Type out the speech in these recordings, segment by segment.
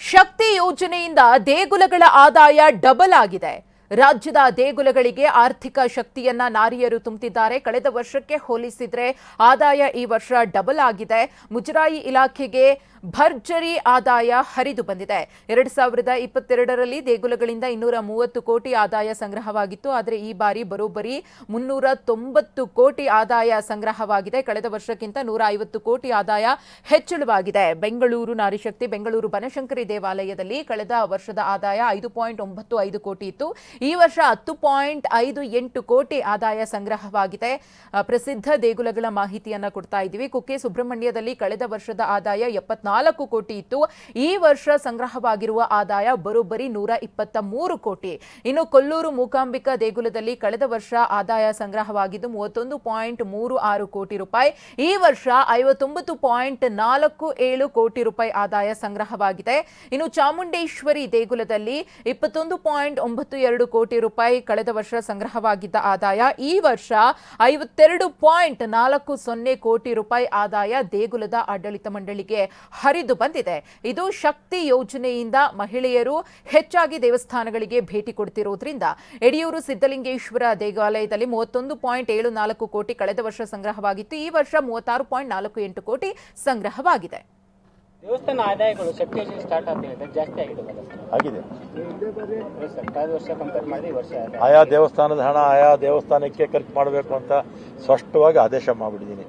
ಶಕ್ತಿ ಯೋಜನೆಯಿಂದ ದೇಗುಲಗಳ ಆದಾಯ ಡಬಲ್ ಆಗಿದೆ. ರಾಜ್ಯದ ದೇಗುಲಗಳಿಗೆ ಆರ್ಥಿಕ ಶಕ್ತಿಯನ್ನ ನಾರಿಯರು ತುಂಬುತ್ತಿದ್ದಾರೆ ಕಳೆದ ವರ್ಷಕ್ಕೆ ಹೋಲಿಸಿದ್ರೆ ಆದಾಯ ಈ ವರ್ಷ ಡಬಲ್ ಆಗಿದೆ. ಮುಜರಾಯಿ ಇಲಾಖೆಗೆ ಭರ್ಜರಿ ಆದಾಯ ಹರಿದು ಬಂದಿದೆ. ಎರಡು ಸಾವಿರದ ಇಪ್ಪತ್ತೆರಡರಲ್ಲಿ ದೇಗುಲಗಳಿಂದ ಇನ್ನೂರ ಮೂವತ್ತು ಕೋಟಿ ಆದಾಯ ಸಂಗ್ರಹವಾಗಿತ್ತು. ಆದರೆ ಈ ಬಾರಿ ಬರೋಬ್ಬರಿ ಮುನ್ನೂರ ತೊಂಬತ್ತು ಕೋಟಿ ಆದಾಯ ಸಂಗ್ರಹವಾಗಿದೆ. ಕಳೆದ ವರ್ಷಕ್ಕಿಂತ ನೂರ ಐವತ್ತು ಕೋಟಿ ಆದಾಯ ಹೆಚ್ಚಳವಾಗಿದೆ. ಬೆಂಗಳೂರು ನಾರಿಶಕ್ತಿ, ಬೆಂಗಳೂರು ಬನಶಂಕರಿ ದೇವಾಲಯದಲ್ಲಿ ಕಳೆದ ವರ್ಷದ ಆದಾಯ ಐದು ಪಾಯಿಂಟ್ ಒಂಬತ್ತು ಐದು ಕೋಟಿ ಇತ್ತು. ಈ ವರ್ಷ ಹತ್ತು ಪಾಯಿಂಟ್ ಐದು ಎಂಟು ಕೋಟಿ ಆದಾಯ ಸಂಗ್ರಹವಾಗಿದೆ. ಪ್ರಸಿದ್ಧ ದೇಗುಲಗಳ ಮಾಹಿತಿಯನ್ನು ಕೊಡ್ತಾ ಇದ್ದೀವಿ. ಕುಕ್ಕೆ ಸುಬ್ರಹ್ಮಣ್ಯದಲ್ಲಿ ಕಳೆದ ವರ್ಷದ ಆದಾಯ ಎಪ್ಪತ್ನಾಲ್ಕು ಕೋಟಿ ಇತ್ತು. ಈ ವರ್ಷ ಸಂಗ್ರಹವಾಗಿರುವ ಆದಾಯ ಬರೋಬ್ಬರಿ ನೂರ ಇಪ್ಪತ್ತ ಮೂರು ಕೋಟಿ. ಇನ್ನು ಕೊಲ್ಲೂರು ಮೂಕಾಂಬಿಕಾ ದೇಗುಲದಲ್ಲಿ ಕಳೆದ ವರ್ಷ ಆದಾಯ ಸಂಗ್ರಹವಾಗಿದ್ದು ಮೂವತ್ತೊಂದು ಪಾಯಿಂಟ್ ಮೂರು ಆರು ಕೋಟಿ ರೂಪಾಯಿ. ಈ ವರ್ಷ ಐವತ್ತೊಂಬತ್ತು ಪಾಯಿಂಟ್ ನಾಲ್ಕು ಏಳು ಕೋಟಿ ರೂಪಾಯಿ ಆದಾಯ ಸಂಗ್ರಹವಾಗಿದೆ. ಇನ್ನು ಚಾಮುಂಡೇಶ್ವರಿ ದೇಗುಲದಲ್ಲಿ ಇಪ್ಪತ್ತೊಂದು ಪಾಯಿಂಟ್ ಒಂಬತ್ತು ಎರಡು ಕೋಟಿ ರೂಪಾಯಿ ಕಳೆದ ವರ್ಷ ಸಂಗ್ರಹವಾಗಿದ್ದ ಆದಾಯ. ಈ ವರ್ಷ ಐವತ್ತೆರಡು ಪಾಯಿಂಟ್ ನಾಲ್ಕು ಸೊನ್ನೆ ಕೋಟಿ ರೂಪಾಯಿ ಆದಾಯ ದೇಗುಲದ ಆಡಳಿತ ಮಂಡಳಿಗೆ ಹರಿದು ಬಂದಿದೆ. ಇದು ಶಕ್ತಿ ಯೋಜನೆಯಿಂದ ಮಹಿಳೆಯರು ಹೆಚ್ಚಾಗಿ ದೇವಸ್ಥಾನಗಳಿಗೆ ಭೇಟಿ ಕೊಡ್ತಿರೋದ್ರಿಂದ ಯಡಿಯೂರು ಸಿದ್ದಲಿಂಗೇಶ್ವರ ದೇವಾಲಯದಲ್ಲಿ ಮೂವತ್ತೊಂದು ಪಾಯಿಂಟ್ ಏಳು ನಾಲ್ಕು ಕೋಟಿ ಕಳೆದ ವರ್ಷ ಸಂಗ್ರಹವಾಗಿತ್ತು. ಈ ವರ್ಷ ಮೂವತ್ತಾರು ಪಾಯಿಂಟ್ ನಾಲ್ಕು ಎಂಟು ಕೋಟಿ ಸಂಗ್ರಹವಾಗಿದೆ. ದೇವಸ್ಥಾನ ಆದಾಯಗಳು ಶಕ್ತಿ ಯೋಜನೆ ಸ್ಟಾರ್ಟ್ ಆಗ್ತಿದೆ ಜಾಸ್ತಿ ಆಗಿದೆ. ಆಗಿದೆ. ಕಳೆದ ವರ್ಷ ಕಂಪೇರ್ ಮಾಡಿ ಈ ವರ್ಷ ಆಯಾ ದೇವಸ್ಥಾನದ ಹಣ ಆಯಾ ದೇವಸ್ಥಾನಕ್ಕೆ ಖರ್ಚು ಮಾಡಬೇಕು ಅಂತ ಸ್ಪಷ್ಟವಾಗಿ ಆದೇಶ ಮಾಡಿಬಿಟ್ಟಿದ್ದೀನಿ.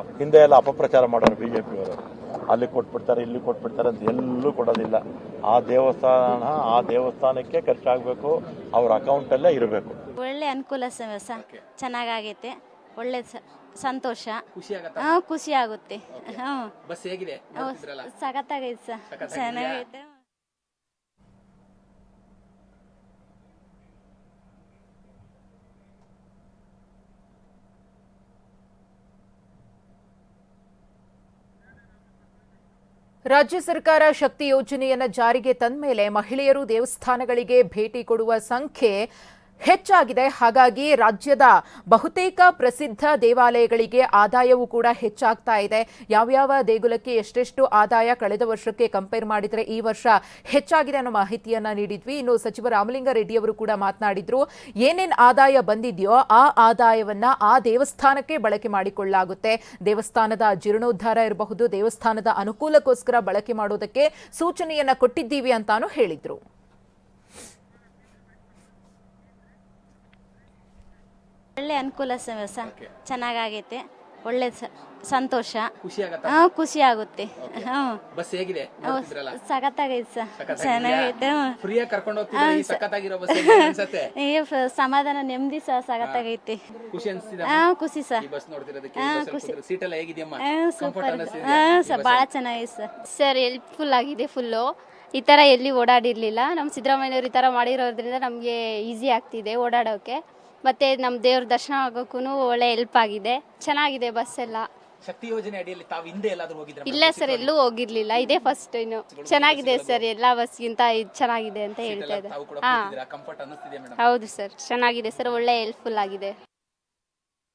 ಹಿಂದೆ ಎಲ್ಲ ಅಪಪ್ರಚಾರ ಮಾಡೋರು ಬಿ ಜೆ ಪಿಯವರು ಅಲ್ಲಿ ಕೊಟ್ಬಿಡ್ತಾರೆ ಇಲ್ಲಿ ಕೊಟ್ಬಿಡ್ತಾರೆ ಅಂತ ಎಲ್ಲೂ ಕೊಡೋದಿಲ್ಲ. ಆ ದೇವಸ್ಥಾನ ಆ ದೇವಸ್ಥಾನಕ್ಕೆ ಖರ್ಚಾಗಬೇಕು ಅವ್ರ ಅಕೌಂಟಲ್ಲೇ ಇರಬೇಕು. ಒಳ್ಳೆ ಅನುಕೂಲ ಸರ್ ಸರ್ ಚೆನ್ನಾಗಾಗೈತೆ. ಒಳ್ಳೆ ಸ- ಸಂತೋಷ. ಖುಷಿ ಆಗತ್ತಾ? ಹಾ ಖುಷಿ ಆಗುತ್ತೆ. ಹ್ಞೂ ಸಖತ್ತಾಗೈತೆ ಸರ್ ಚೆನ್ನಾಗೈತೆ. ರಾಜ್ಯ ಸರ್ಕಾರ ಶಕ್ತಿ ಯೋಜನೆಯನ್ನು ಜಾರಿಗೆ ತಂದ ಮೇಲೆ ಮಹಿಳೆಯರು ದೇವಸ್ಥಾನಗಳಿಗೆ ಭೇಟಿ ಕೊಡುವ ಸಂಖ್ಯೆ ಹೆಚ್ಚಾಗಿದೆ. ಹಾಗಾಗಿ ರಾಜ್ಯದ ಬಹುತೇಕ ಪ್ರಸಿದ್ಧ ದೇವಾಲಯಗಳಿಗೆ ಆದಾಯವೂ ಕೂಡ ಹೆಚ್ಚಾಗ್ತಾ ಇದೆ. ಯಾವ್ಯಾವ ದೇಗುಲಕ್ಕೆ ಎಷ್ಟೆಷ್ಟು ಆದಾಯ ಕಳೆದ ವರ್ಷಕ್ಕೆ ಕಂಪೇರ್ ಮಾಡಿದರೆ ಈ ವರ್ಷ ಹೆಚ್ಚಾಗಿದೆ ಅನ್ನೋ ಮಾಹಿತಿಯನ್ನ ನೀಡಿದ್ವಿ. ಇನ್ನು ಸಚಿವ ರಾಮಲಿಂಗಾರೆಡ್ಡಿ ಅವರು ಕೂಡ ಮಾತನಾಡಿದ್ರು, ಏನೇನು ಆದಾಯ ಬಂದಿದೆಯೋ ಆ ಆದಾಯವನ್ನ ಆ ದೇವಸ್ಥಾನಕ್ಕೆ ಬಳಕೆ ಮಾಡಿಕೊಳ್ಳಲಾಗುತ್ತೆ ದೇವಸ್ಥಾನದ ಜೀರ್ಣೋದ್ಧಾರ ಇರಬಹುದು, ದೇವಸ್ಥಾನದ ಅನುಕೂಲಕ್ಕೋಸ್ಕರ ಬಳಕೆ ಮಾಡೋದಕ್ಕೆ ಸೂಚನೆಯನ್ನ ಕೊಟ್ಟಿದ್ದೀವಿ ಅಂತಾನು ಹೇಳಿದ್ರು. ಒಳ್ಳೆ ಅನುಕೂಲ ಸ ಒಳ್ಳೆ ಸ- ಸಂತೋಷ. ಖುಷಿ ಆಗತ್ತಾ? ಹಾ ಖುಷಿ ಆಗುತ್ತೆ. ಹ್ಞೂ ಬಸ್ ಹೇಗಿದೆ? ಸಖತ್ತಾಗೈತೆ ಸರ್. ಚೆನ್ನಾಗೈತೆ ಹ್ಞೂ. ಫ್ರೀಯಾಗಿ ಕರ್ಕೊಂಡು ಹೋಗ್ತಿದ್ರೆ ಈ ಸಖತ್ತಾಗಿರೋ ಬಸ್ ಅನ್ಸತ್ತೆ? ಈ ಫ- ಸಮಾಧಾನ ನೆಮ್ಮದಿ ಸಹ ಸಖತ್ತಾಗೈತೆ. ಖುಷಿ ಅನ್ಸ್ತಿದೆ? ಹಾ ಖುಷಿ ಸರ್. ಈ ಬಸ್ ನೋಡ್ತಿರೋದಕ್ಕೆ ಸೀಟ್ ಎಲ್ಲ ಹೇಗಿದೆಯಮ್ಮ? ಸೂಪರ್. ಕಂಫರ್ಟ್ ಅನಿಸ್ತಿದೆ ಹಾ ಸರ್ ಭಾಳ ಚೆನ್ನಾಗಿದೆ ಸರ್. ಸರ್ ಹೆಲ್ಪ್ಫುಲ್ ಆಗಿದೆ ಫುಲ್ಲು ಈ ಥರ ಎಲ್ಲಿ ಓಡಾಡಿರಲಿಲ್ಲ. ನಮ್ಮ ಸಿದ್ದರಾಮಯ್ಯವ್ರು ಈ ಥರ ಮಾಡಿರೋದ್ರಿಂದ ನಮಗೆ ಈಸಿ ಆಗ್ತಿದೆ ಓಡಾಡೋಕ್ಕೆ ಮತ್ತು ನಮ್ಮ ದೇವ್ರ ದರ್ಶನ ಆಗೋಕ್ಕೂ ಒಳ್ಳೆ ಹೆಲ್ಪ್ ಆಗಿದೆ. ಚೆನ್ನಾಗಿದೆ ಬಸ್ ಎಲ್ಲ. ಶಕ್ತಿ ಯೋಜನೆ ಅಡಿಯಲ್ಲಿ ತಾವು ಹಿಂದೆ ಎಲ್ಲಾದರೂ ಹೋಗಿದ್ರೆ ಇಲ್ಲ ಸರ್ ಎಲ್ಲೂ ಹೋಗಿರ್ಲಿಲ್ಲ. ಇದೇ ಫಸ್ಟ್ ಇನ್ನು. ಚೆನ್ನಾಗಿದೆ ಸರ್ ಎಲ್ಲ ಬಸ್ಗಿಂತ ಇದು ಚೆನ್ನಾಗಿದೆ ಅಂತ ಹೇಳ್ತಾ ಇದ್ದಾರೆ. ಕಂಫರ್ಟ್ ಅನ್ನಿಸ್ತಿದೆ ಮೇಡಮ್ ಹೌದು ಸರ್ ಚೆನ್ನಾಗಿದೆ ಸರ್ ಒಳ್ಳೆ ಹೆಲ್ಪ್ಫುಲ್ ಆಗಿದೆ.